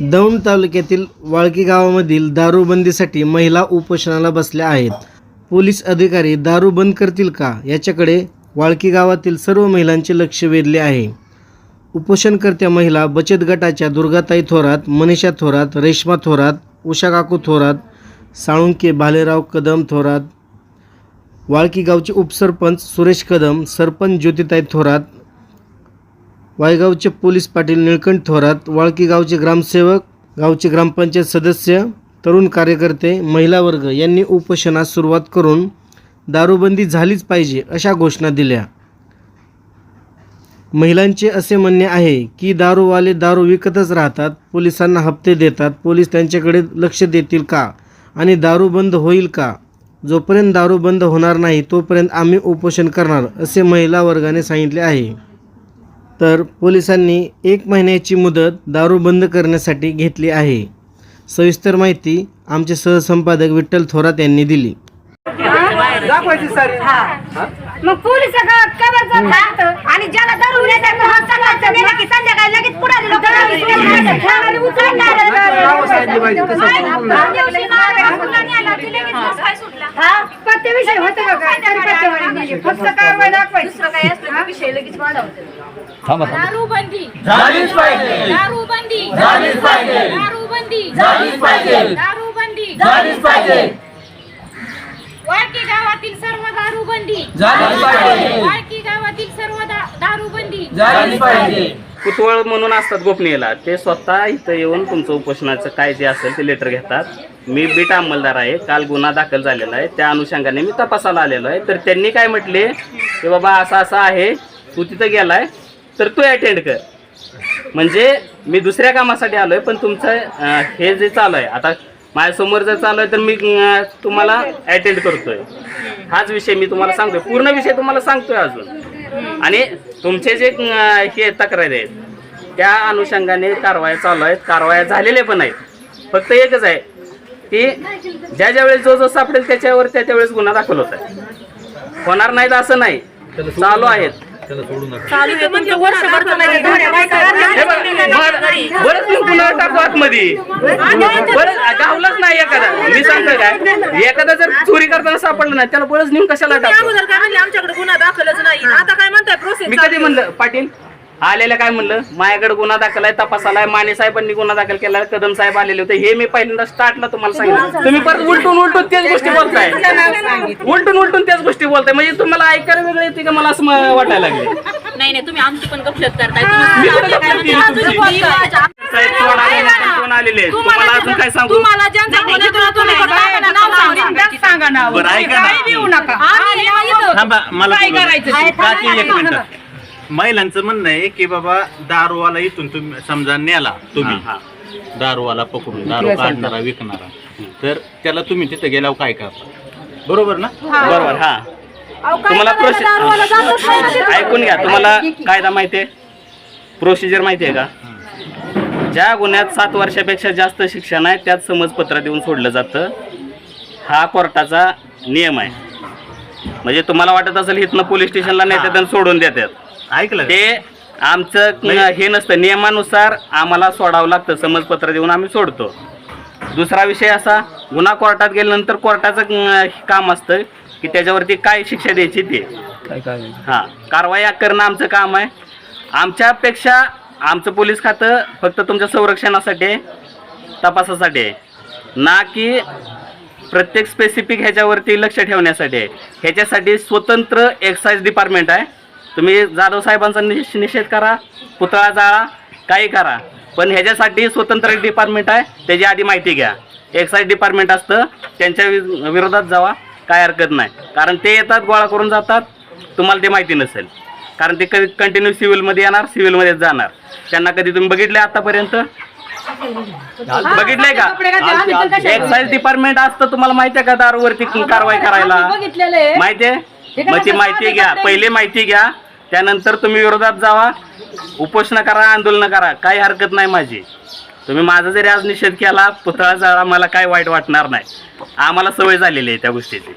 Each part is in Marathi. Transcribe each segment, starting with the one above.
दौंड तालुक्यातील वाळकी गावामधील दारूबंदीसाठी महिला उपोषणाला बसल्या आहेत. पोलीस अधिकारी दारू बंद करतील का याच्याकडे वाळकी गावातील सर्व महिलांचे लक्ष वेधले आहे. उपोषणकर्त्या महिला बचत गटाच्या दुर्गाताई थोरात मनीषा थोरात रेश्मा थोरात उषा काकू थोरात साळुंके भालेराव कदम थोरात वाळकी गावचे उपसरपंच सुरेश कदम सरपंच ज्योतिताई थोरात वायगावचे पोलीस पाटील निळकंठ थोरात वाळकी गावचे ग्रामसेवक गावचे ग्रामपंचायत सदस्य तरुण कार्यकर्ते महिला वर्ग यांनी उपोषणास सुरुवात करून दारूबंदी झालीच पाहिजे अशा घोषणा दिल्या. महिलांचे असे म्हणणे आहे की दारूवाले दारू विकतच राहतात पोलिसांना हप्ते देतात पोलीस त्यांच्याकडे लक्ष देतील का आणि दारू बंद होईल का? जोपर्यंत दारू बंद होणार नाही तोपर्यंत आम्ही उपोषण करणार असे महिला वर्गाने सांगितले आहे. तर पोलिसांनी एक महिन्याची मुदत दारू बंद करण्यासाठी घेतली आहे. सविस्तर माहिती आमचे सहसंपादक विठ्ठल थोरात यांनी दिली. दाखवायची सारी. मग पोलीस जात आणि ज्याला हा नेलं की संध्याकाळी लगेच पुढारी लोक हा. फक्त कारवाई दाखवायची दारूबंदी झालीच पाहिजे दारूबंदी झालीच पाहिजे. दारूबंदी झालीच पाहिजे. दारूबंदी झालीच पाहिजे वाळकी गावातील सर्व दारूबंदी. झालीच पाहिजे. वाळकी गावातील सर्व दा- दारूबंदी. झालीच पाहिजे. कुतवळ म्हणून असतात गोपनीयला. ते स्वतः इथं येऊन तुमचं उपोषणाचं काय जे असेल ते लेटर घेतात. मी बीट अंमलदार आहे. काल गुन्हा दाखल झालेला आहे. त्या अनुषंगाने मी तपासाला आलेलो आहे. तर त्यांनी काय म्हटले? की बाबा असं असं आहे. तू तिथं गेलाय. तर तू अटेंड कर. म्हणजे मी दुसऱ्या कामासाठी आलोय पण तुमचं अं, हे जे चालू आहे आता माझ्यासमोर जर चालू आहे तर मी अं, तुम्हाला अटेंड करतोय. हाच विषय मी तुम्हाला सांगतोय. पूर्ण विषय तुम्हाला सांगतोय अजून. आणि तुमचे जे अं, हे तक्रारी आहेत त्या अनुषंगाने कारवाया चालू आहेत. कारवाया झालेल्या पण आहेत. फक्त एकच आहे की ज्या ज्या वेळेस जो जो सापडेल त्याच्यावर त्या त्यावेळेस गुन्हा दाखल होत आहे. होणार नाहीत असं नाही. चालू आहेत. हे बघ, बरं- बरंच मी गुन्हा टाकू आतमध्ये. बरं गावलाच नाही एखादा. मी सांगतोय काय? एखादा जर चोरी करताना सापडलं नाही त्याला बरंच नेऊन कशाला टाकतो अगोदर काय म्हणले आमच्याकडे गुन्हा दाखलच नाही. आता काय म्हणताय? प्रोसेस मी कधी म्हणलं पाटील आलेलं काय म्हणलं? माझ्याकडे गुन्हा दाखल आहे तपास आलाय माने साहेबांनी गुन्हा दाखल केला कदम साहेब आलेले होते. हे मी पहिल्यांदा स्टार्टला तुम्हाला सांगितलं. तुम्ही परत उलटून उलटून तेच गोष्टी बोलताय. उलटून उलटून तेच गोष्टी बोलताय. म्हणजे तुम्हाला ऐकायला वेगळं येते का? मला असं वाटायला लागले. नाही नाही तुम्ही आमची पण गफलत करताय. कोण आलेले? तुम्हाला अजून काय सांगू? तुम्हाला ना, सांगा. नाव. बरं ऐका ना. थांबा मला काय. करायचं? एक मिनिट. महिलांचं म्हणणं आहे की बाबा दारूवाला इथून तुम्ही समजा नेला तुम्ही. हा, दारूवाला पकडून दारू काढणारा विकणारा. तर त्याला तुम्ही तिथे गेल्यावर काय करता? बरोबर ना? बरोबर हा. तुम्हाला प्रोसिजर ऐकून घ्या तुम्हाला कायदा माहिती आहे? प्रोसिजर माहिती आहे का? ज्या गुन्ह्यात सात वर्षापेक्षा जास्त शिक्षण आहे त्यात समजपत्र देऊन सोडलं जातं. हा कोर्टाचा नियम आहे. म्हणजे तुम्हाला वाटत असेल इथनं पोलीस स्टेशनला नेतात आणि सोडून देतात ऐकलं? ते आमचं हे नसतं. नियमानुसार आम्हाला सोडावं लागतं. समजपत्र देऊन आम्ही सोडतो. दुसरा विषय असा गुन्हा कोर्टात गेल्यानंतर कोर्टाचं काम असतं की त्याच्यावरती काय शिक्षा द्यायची ते. हां कारवाई करणं आमचं काम आहे. आमच्यापेक्षा आमचं पोलीस खातं फक्त तुमच्या संरक्षणासाठी आहे तपासासाठी आहे. ना की प्रत्येक स्पेसिफिक ह्याच्यावरती लक्ष ठेवण्यासाठी आहे. ह्याच्यासाठी स्वतंत्र एक्साईज डिपार्टमेंट आहे. तुम्ही जाधव साहेबांचा निष निषेध करा पुतळा जाळा काही करा. पण ह्याच्यासाठी स्वतंत्र एक डिपार्टमेंट आहे त्याची आधी माहिती घ्या. एक्साईज डिपार्टमेंट असतं त्यांच्या वि- विरोधात जावा काय हरकत नाही. कारण ते येतात गोळा करून जातात तुम्हाला ते माहिती नसेल. कारण ते कधी कंटिन्यू सिव्हिलमध्ये येणार सिव्हिलमध्येच जाणार. त्यांना कधी तुम्ही बघितले आतापर्यंत? बघितलंय का? एक्साईज डिपार्टमेंट असतं तुम्हाला माहिती आहे का दारूवरती कारवाई करायला? माहितीये मग ती माहिती घ्या. पहिले माहिती घ्या. त्यानंतर तुम्ही विरोधात जावा. उपोषण करा आंदोलन करा. काही हरकत नाही माझी. तुम्ही माझा जरी आज निषेध केला पुतळा जाळा मला काय वाईट वाटणार नाही. आम्हाला सवय झालेली आहे त्या गोष्टीची.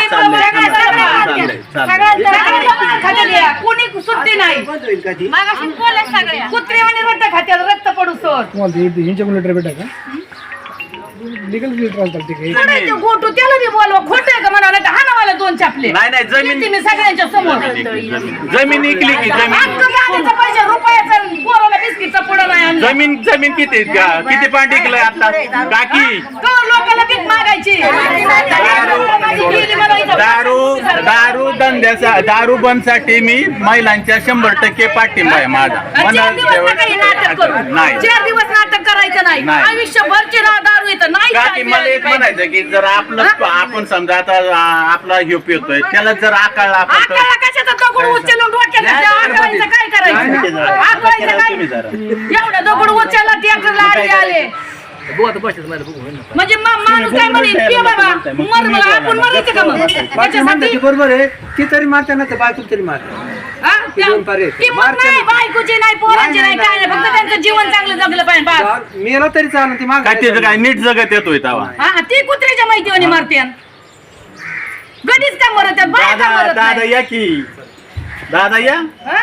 चाललंय चाललंय? चाललंय चाललंय. कोणी सुट्टी नाही. कुत्रे आणि रक्त खात्यात रक्त पडू सोड. गोटू त्याला बी बोलवा. खोट आहे का म्हणा नाही तर हाना मला दोन चापले. नाही नाही जमीन मी सगळ्यांच्या समोर. जमीन इकली की जमीन पैसे रुपयाचा बिस्किटचा पुढं नाही जमीन जमीन किती का- किती पाणी टिकलंय आता? काकी का लोकांना मागायची. दारू दारू धंद्याचा दारू बंदसाठी मी महिलांच्या शंभर टक्के पाठिंबा आहे माझा. चार दिवस नका हे नाटक करू. नाही. चार दिवस नाटक करायचं नाही. नाही. आयुष्यभरची रा- दारू येतं नाही मला एक म्हणायचं की जर आपलं आपण समजा आता आ, आपला ह्यो पितोय त्याला जर आकाळला आपण तर- आकाला कशाचा? दगड उचलून डोक्याला त्या आकाळीचं काय करायचं? काय? एवढा दगड उचलला म्हणजे मा- माणूस काय म्हणेल? "पिय बाबा. मर मला आपण मरायचं का मग? त्याच्यासाठी बरोबर आहे ती तरी मारते ना तर बायको तरी मारते हा? त्या- दोन पर्याय. किंमत नाही बायकोची नाही पोरांची नाही काय नाही फक्त त्यांचं जीवन चांगलं जगलं पाहिजे बस. मेला तरी चालेल ती माग काय त्याचं काय नीट जगत येतोय तवा हा ती कुत्र्याच्या माहितीवानी मारते गडीच का मरत आहेत, बाया का दादा मरत दादा नाही? या की. दादा या. हा?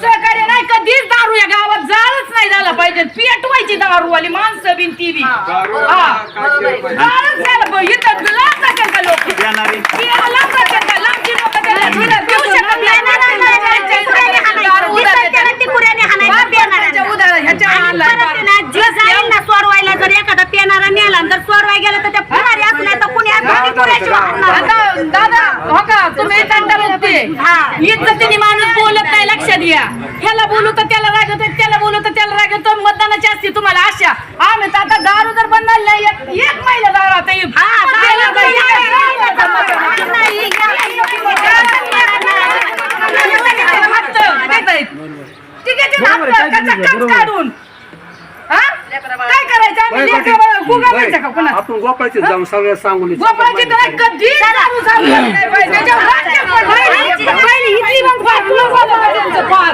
सहकार्य नाही कधीच दारू या गावात जाळच नाही झाला पाहिजे पेटवायची दारूवाली माणसं बिन ती बी हा. जाळच झालं पाहिजे. इथं लाच असेल का लोक येणारी पियाला लाच असेल का? लांबची लोकं त्याला दिलं- देऊ शकत नाही. दारू उधार देतात. बापाच्या उधार ह्याच्या आणलाय दारू. सोडवायला जर एखादा पेनारा नेला जर सोडवाय गेला तर त्या पुढारी असल्या तर कुणी पुऱ्याची. हो तुम्ही तंटा मुक्ती इज्जतीने माणूस बोलत नाही लक्षात घ्या. ह्याला बोलू तर त्याला राग येतो त्याला बोलू तर त्याला राग येतो मतदानाची असते तुम्हाला आशा. आम्ही तर आता दारू जर बंद नाही, एक एक महिला दारू आता हा? काय करायचं? का कोणाचं? आपण गोपाळची जाऊन सगळं सांगून येऊ. गोपाळची तर कधी दारू चालू झाली नाही पाहिजे. त्याच्यावर राज्य पडलं. पहिली हिची मग फार तुला गोपाळाचं फार.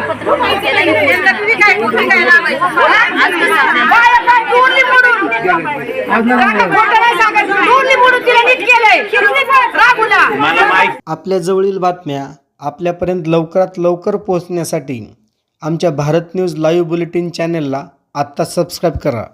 बाया काय डोरली मोडून. काका खोटं नाही सांगायचं. डोरली मोडून तिला नीट केलंय. रागुला. मला माहिती आपल्या जवळील बातम्या आपल्यापर्यंत लवकरात लवकर पोहोचण्यासाठी आमच्या भारत न्यूज लाईव्ह बुलेटिन चॅनलला आत्ता सबस्क्राईब करा